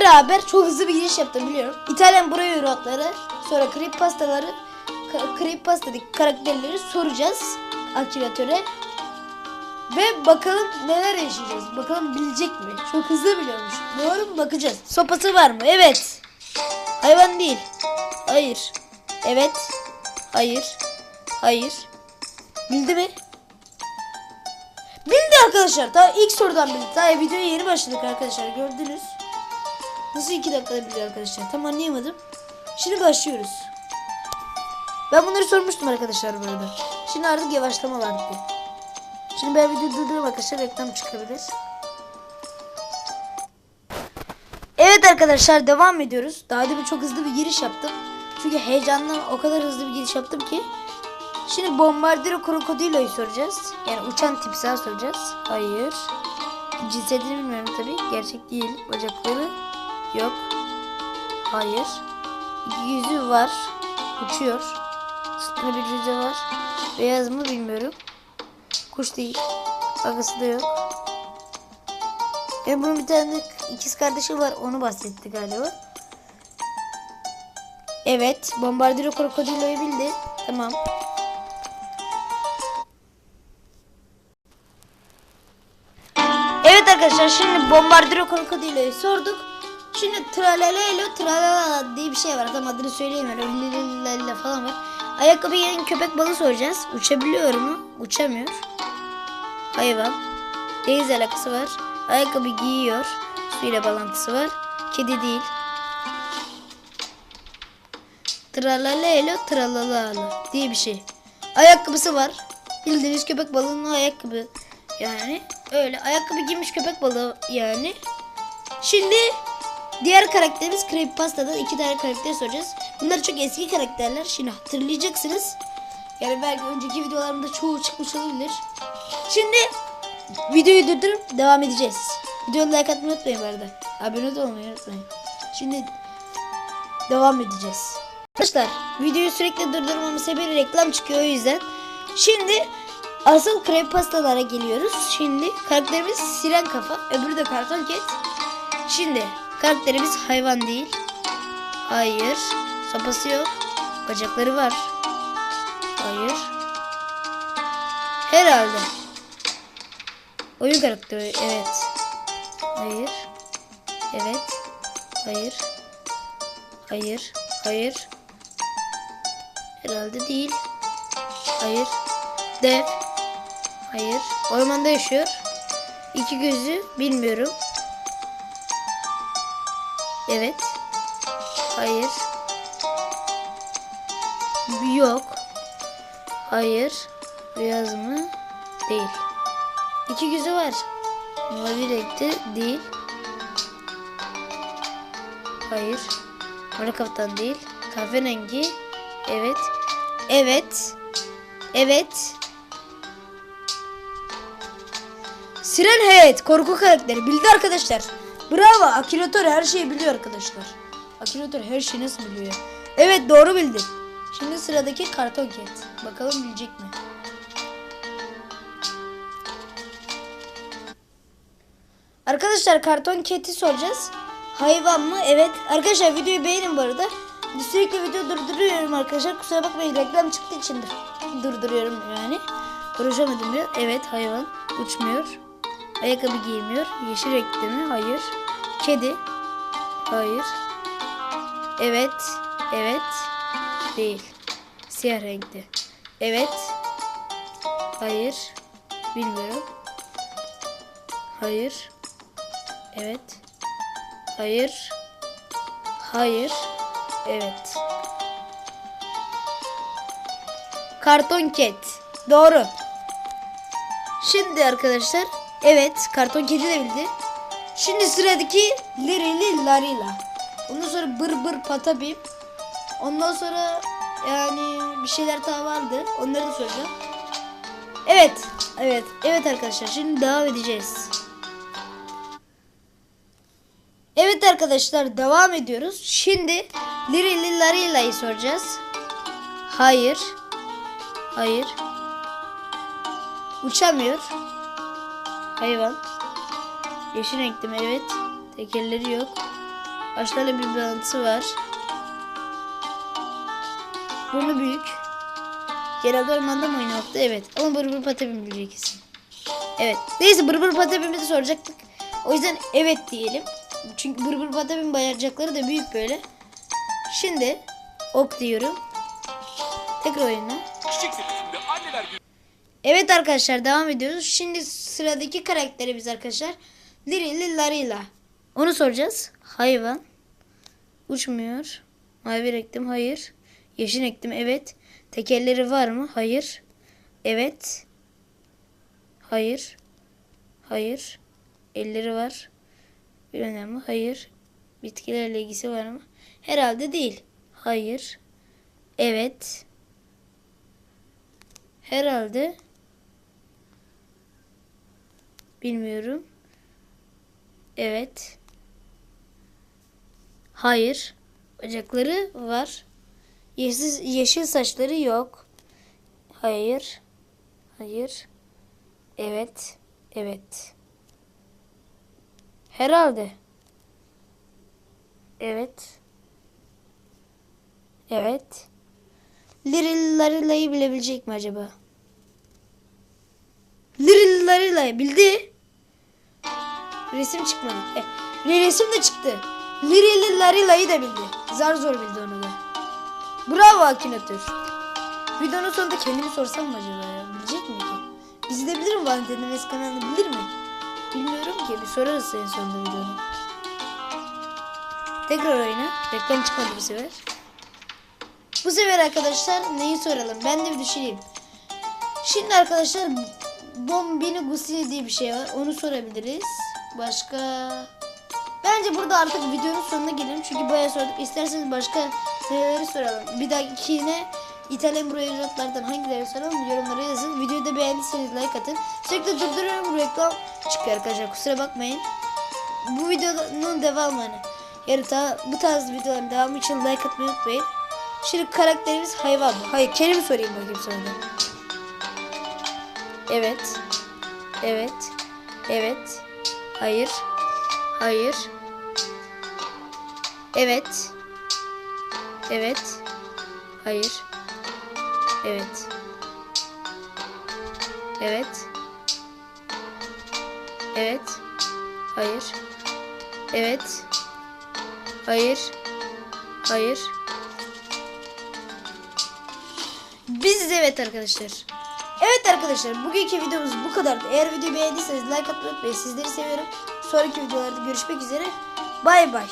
beraber çok hızlı bir giriş yaptım biliyorum. İtalyan buraya rotları, sonra krep pastaları, krep pastadaki karakterleri soracağız aktivatöre. Ve bakalım neler yaşayacağız. Bakalım bilecek mi? Çok hızlı biliyormuş. Doğru mu bakacağız. Sopası var mı? Evet. Hayvan değil. Hayır. Evet. Hayır. Hayır. Bildi mi? Bildi arkadaşlar. Daha ilk sorudan bildi. Daha videoya yeni başladık arkadaşlar. Gördünüz. Nasıl iki dakikada biliyor arkadaşlar? Tam anlayamadım. Şimdi başlıyoruz. Ben bunları sormuştum arkadaşlar bu arada. Şimdi artık yavaşlama vakti. Şimdi ben videoyu durduruyorum arkadaşlar. Reklam çıkabilir. Evet arkadaşlar devam ediyoruz. Daha demin çok hızlı bir giriş yaptım. Çünkü heyecandan o kadar hızlı bir giriş yaptım ki. Şimdi Bombardiro Crocodilo'yu soracağız. Yani uçan timsah soracağız. Hayır. Cinsiyetini bilmiyorum tabi. Gerçek değil. Bacakları yok. Hayır. Yüzü var. Uçuyor. Sırtında bir cüce var. Beyaz mı bilmiyorum. Kuş değil. Agası da yok. Yani bunun bir tane ikiz kardeşi var. Onu bahsetti galiba. Evet. Bombardiro Crocodilo'yu bildi. Tamam. Evet arkadaşlar şimdi Bombardiro Crocodilo'yu sorduk. Şimdi Tralalelo Tralala diye bir şey var. Tam adını söyleyemiyorum. Lilililila falan var. Ayakkabı giyen köpek balığı soracağız. Uçabiliyor mu? Uçamıyor. Hayvan. Deniz alakası var. Ayakkabı giyiyor. Suyla bağlantısı var. Kedi değil. Tralalelo tralalala diye bir şey. Ayakkabısı var. Bildiğiniz köpek balığının ayakkabı. Yani öyle ayakkabı giymiş köpek balığı yani. Şimdi diğer karakterimiz Creepypasta'dan iki tane karakter soracağız. Bunlar çok eski karakterler. Şimdi hatırlayacaksınız. Yani belki önceki videolarımda çoğu çıkmış olabilir. Şimdi videoyu durdurup devam edeceğiz. Videoyu like atmayı unutmayın bu arada. Abone de olmayı unutmayın. Şimdi devam edeceğiz. Arkadaşlar videoyu sürekli durdurmamın sebebi reklam çıkıyor o yüzden. Şimdi asıl krep pastalara geliyoruz. Şimdi karakterimiz siren kafa, öbürü de karton ket. Şimdi karakterimiz hayvan değil. Hayır. Sopası yok. Bacakları var. Hayır. Herhalde. Oyun karakteri evet. Hayır. Evet. Hayır. Hayır. Hayır. Herhalde değil. Hayır. Dev. Hayır. Ormanda yaşıyor. İki gözü bilmiyorum. Evet. Hayır. Yok. Hayır. Beyaz mı? Değil. İki gözü var. Mavi renkte değil. Hayır. Mora kaptan değil. Kahverengi. Evet. Evet. Evet. Siren Head korku karakteri bildi arkadaşlar. Bravo Akinator her şeyi biliyor arkadaşlar. Akinator her şeyi nasıl biliyor? Evet doğru bildi. Şimdi sıradaki karton ket. Bakalım bilecek mi? Arkadaşlar karton keti soracağız. Hayvan mı? Evet. Arkadaşlar videoyu beğenin bu arada. Sürekli video durduruyorum arkadaşlar. Kusura bakmayın reklam çıktığı için dur- durduruyorum yani. Konuşamadım biraz. Evet hayvan. Uçmuyor. Ayakkabı giymiyor. Yeşil renkte mi? Hayır. Kedi. Hayır. Evet. Evet. Değil. Siyah renkte. Evet. Hayır. Bilmiyorum. Hayır. Evet. Hayır. Hayır. Evet. Karton ket. Doğru. Şimdi arkadaşlar. Evet. Karton kedi de bildi. Şimdi sıradaki Lirili Larila. Ondan sonra Bır Bır Patabim. Ondan sonra yani bir şeyler daha vardı. Onları da soracağım. Evet. Evet. Evet arkadaşlar. Şimdi devam edeceğiz. Evet arkadaşlar devam ediyoruz. Şimdi Lirili Larila'yı soracağız. Hayır. Hayır. Uçamıyor. Hayvan. Yeşil renkli mi? Evet. Tekerleri yok. Ağaçlarla bir bağlantısı var. Burnu büyük. Genelde ormanda mı oynamakta? Evet. Ama Bırbır Patapim bilecek kesin. Evet. Neyse Bırbır Patapim'i de soracaktık. O yüzden evet diyelim. Çünkü Bırbır Patapim bayarcakları da büyük böyle. Şimdi ok diyorum. Tekrar oyuna. Evet arkadaşlar devam ediyoruz. Şimdi sıradaki karakterimiz arkadaşlar. Lirili Larila. Onu soracağız. Hayvan. Uçmuyor. Mavi ektim. Hayır. Yeşil ektim. Evet. Tekerleri var mı? Hayır. Evet. Hayır. Hayır. Elleri var. Bir önemli. Hayır. Bitkilerle ilgisi var mı? Herhalde değil. Hayır. Evet. Herhalde. Bilmiyorum. Evet. Hayır. Bacakları var. Yeşil, yeşil saçları yok. Hayır. Hayır. Evet. Evet. Herhalde. Evet. Evet. Liril Larila'yı bilebilecek mi acaba? Liril Larila bildi. Resim çıkmadı. E, resim de çıktı. Liril Larila'yı da bildi. Zar zor bildi onu da. Bravo Akinator. Videonun sonunda kendimi sorsam mı acaba ya? Bilecek mi ki? Bizi de bilir mi Valentin Enes kanalını bilir mi? Bilmiyorum ki. Bir sorarız en sonunda videonun. Tekrar oyna. Reklam çıkmadı bu sefer. Bu sefer arkadaşlar neyi soralım? Ben de bir düşüneyim. Şimdi arkadaşlar Bombini Gusini diye bir şey var. Onu sorabiliriz. Başka... Bence burada artık videonun sonuna gelelim. Çünkü bayağı sorduk. İsterseniz başka neleri soralım. Bir dahakine İtalyan broyacaklardan hangileri soralım yorumlara yazın. Videoyu da beğendiyseniz like atın. Sürekli durduruyorum reklam çıkıyor arkadaşlar. Kusura bakmayın. Bu videonun devamını yarın ta, bu tarz videoların devamı için like atmayı unutmayın. Şimdi karakterimiz hayvan mı? Hayır kendimi sorayım bakayım sonra. Evet. Evet. Evet. Hayır. Hayır. Evet. Evet. Hayır. Evet. Evet. Evet. Hayır. Evet. Hayır. Hayır. Biz evet arkadaşlar. Evet arkadaşlar bugünkü videomuz bu kadardı. Eğer videoyu beğendiyseniz like atmayı unutmayın. Sizleri seviyorum. Sonraki videolarda görüşmek üzere. Bay bay.